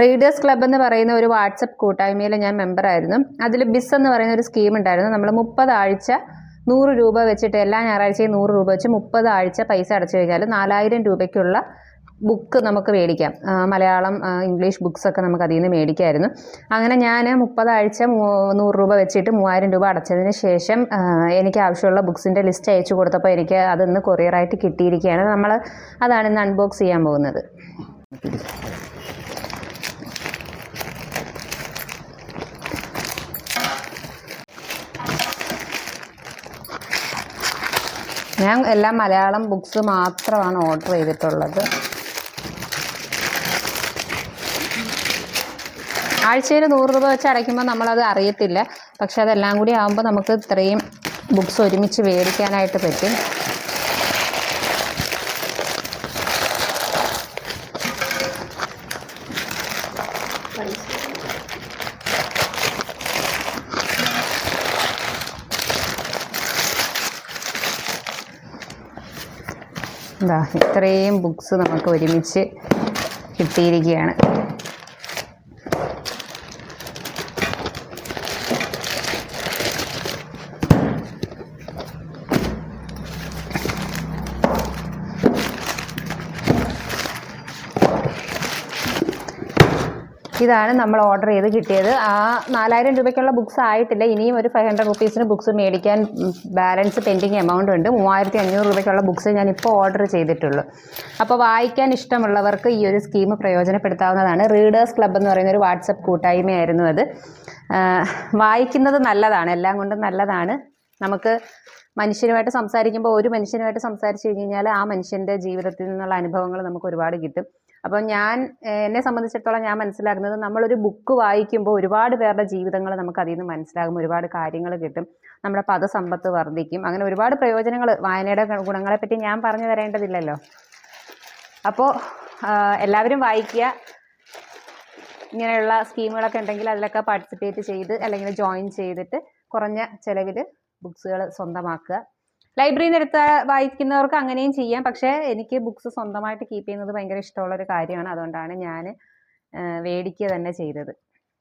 Readers club എന്ന് പറയുന്ന ഒരു വാട്സപ്പ് കൂട്ടായ്മയിൽ ഞാൻ മെമ്പറായിരുന്നു അതിൽ ബിസ് എന്ന് പറയുന്ന ഒരു സ്കീം ഉണ്ടായിരുന്നു. നമ്മൾ മുപ്പത് ആഴ്ച നൂറ് രൂപ വെച്ചിട്ട് എല്ലാ ഞായറാഴ്ചയും നൂറ് രൂപ വെച്ച് മുപ്പത് ആഴ്ച പൈസ അടച്ചു കഴിഞ്ഞാൽ നാലായിരം രൂപയ്ക്കുള്ള ബുക്ക് നമുക്ക് മേടിക്കാം. മലയാളം ഇംഗ്ലീഷ് ബുക്സ് ഒക്കെ നമുക്ക് അതിൽ നിന്ന് മേടിക്കായിരുന്നു. അങ്ങനെ ഞാൻ മുപ്പതാഴ്ച നൂറ് രൂപ വെച്ചിട്ട് മൂവായിരം രൂപ അടച്ചതിന് ശേഷം എനിക്ക് ആവശ്യമുള്ള ബുക്സിന്റെ ലിസ്റ്റ് അയച്ചു കൊടുത്തപ്പോൾ എനിക്ക് അതിന്ന് കൊറിയറായിട്ട് കിട്ടിയിരിക്കുകയാണ്. നമ്മൾ അതാണ് ഇന്ന് അൺബോക്സ് ചെയ്യാൻ പോകുന്നത്. ഞാൻ എല്ലാ മലയാളം ബുക്സ് മാത്രമാണ് ഓർഡർ ചെയ്തിട്ടുള്ളത്. ആഴ്ചയിൽ നൂറ് രൂപ വെച്ച് അടയ്ക്കുമ്പോൾ നമ്മളത് അറിയത്തില്ല. പക്ഷെ അതെല്ലാം കൂടി ആകുമ്പോൾ നമുക്ക് ഇത്രയും ബുക്സ് ഒരുമിച്ച് മേടിക്കാനായിട്ട് പറ്റും. എന്താ ഇത്രയും ബുക്സ് നമുക്ക് ഒരുമിച്ച് കിട്ടിയിരിക്കുകയാണ്. ഇതാണ് നമ്മൾ ഓർഡർ ചെയ്ത് കിട്ടിയത്. ആ നാലായിരം രൂപയ്ക്കുള്ള ബുക്സ് ആയിട്ടില്ല. ഇനിയും ഒരു ഫൈവ് ഹൺഡ്രഡ് റുപ്പീസിന് ബുക്സ് മേടിക്കാൻ ബാലൻസ് പെൻഡിങ് എമൗണ്ട് ഉണ്ട്. മൂവായിരത്തി അഞ്ഞൂറ് രൂപയ്ക്കുള്ള ബുക്സ് ഞാൻ ഇപ്പോൾ ഓർഡർ ചെയ്തിട്ടുള്ളൂ. അപ്പോൾ വായിക്കാൻ ഇഷ്ടമുള്ളവർക്ക് ഈ ഒരു സ്കീം പ്രയോജനപ്പെടുത്താവുന്നതാണ്. റീഡേഴ്സ് ക്ലബ്ബ് എന്ന് പറയുന്ന ഒരു വാട്സപ്പ് കൂട്ടായ്മയായിരുന്നു അത്. വായിക്കുന്നത് നല്ലതാണ്. എല്ലാം കൊണ്ടും നല്ലതാണ്. നമുക്ക് മനുഷ്യനുമായിട്ട് സംസാരിക്കുമ്പോൾ ഒരു മനുഷ്യനുമായിട്ട് സംസാരിച്ച് കഴിഞ്ഞ് കഴിഞ്ഞാൽ ആ മനുഷ്യന്റെ ജീവിതത്തിൽ നിന്നുള്ള അനുഭവങ്ങൾ നമുക്ക് ഒരുപാട് കിട്ടും. അപ്പോൾ ഞാൻ എന്നെ സംബന്ധിച്ചിടത്തോളം ഞാൻ മനസ്സിലാക്കുന്നത് നമ്മളൊരു ബുക്ക് വായിക്കുമ്പോൾ ഒരുപാട് പേരുടെ ജീവിതങ്ങൾ നമുക്ക് അതിൽ നിന്ന് മനസ്സിലാകും. ഒരുപാട് കാര്യങ്ങൾ കിട്ടും. നമ്മുടെ പദസമ്പത്ത് വർദ്ധിക്കും. അങ്ങനെ ഒരുപാട് പ്രയോജനങ്ങൾ വായനയുടെ ഗുണങ്ങളെ പറ്റി ഞാൻ പറഞ്ഞു തരേണ്ടതില്ലല്ലോ. അപ്പോൾ എല്ലാവരും വായിക്കുക. ഇങ്ങനെയുള്ള സ്കീമുകളൊക്കെ ഉണ്ടെങ്കിൽ അതിലൊക്കെ പാർട്ടിസിപ്പേറ്റ് ചെയ്ത് അല്ലെങ്കിൽ ജോയിൻ ചെയ്തിട്ട് കുറഞ്ഞ ചിലവിൽ ബുക്സുകൾ സ്വന്തമാക്കുക. ലൈബ്രറിയിൽ നിന്ന് എടുത്ത് വായിക്കുന്നവർക്ക് അങ്ങനെയും ചെയ്യാം. പക്ഷേ എനിക്ക് ബുക്സ് സ്വന്തമായിട്ട് കീപ്പ് ചെയ്യുന്നത് ഭയങ്കര ഇഷ്ടമുള്ള ഒരു കാര്യമാണ്. അതുകൊണ്ടാണ് ഞാൻ മേടിക്കുക തന്നെ ചെയ്തത്.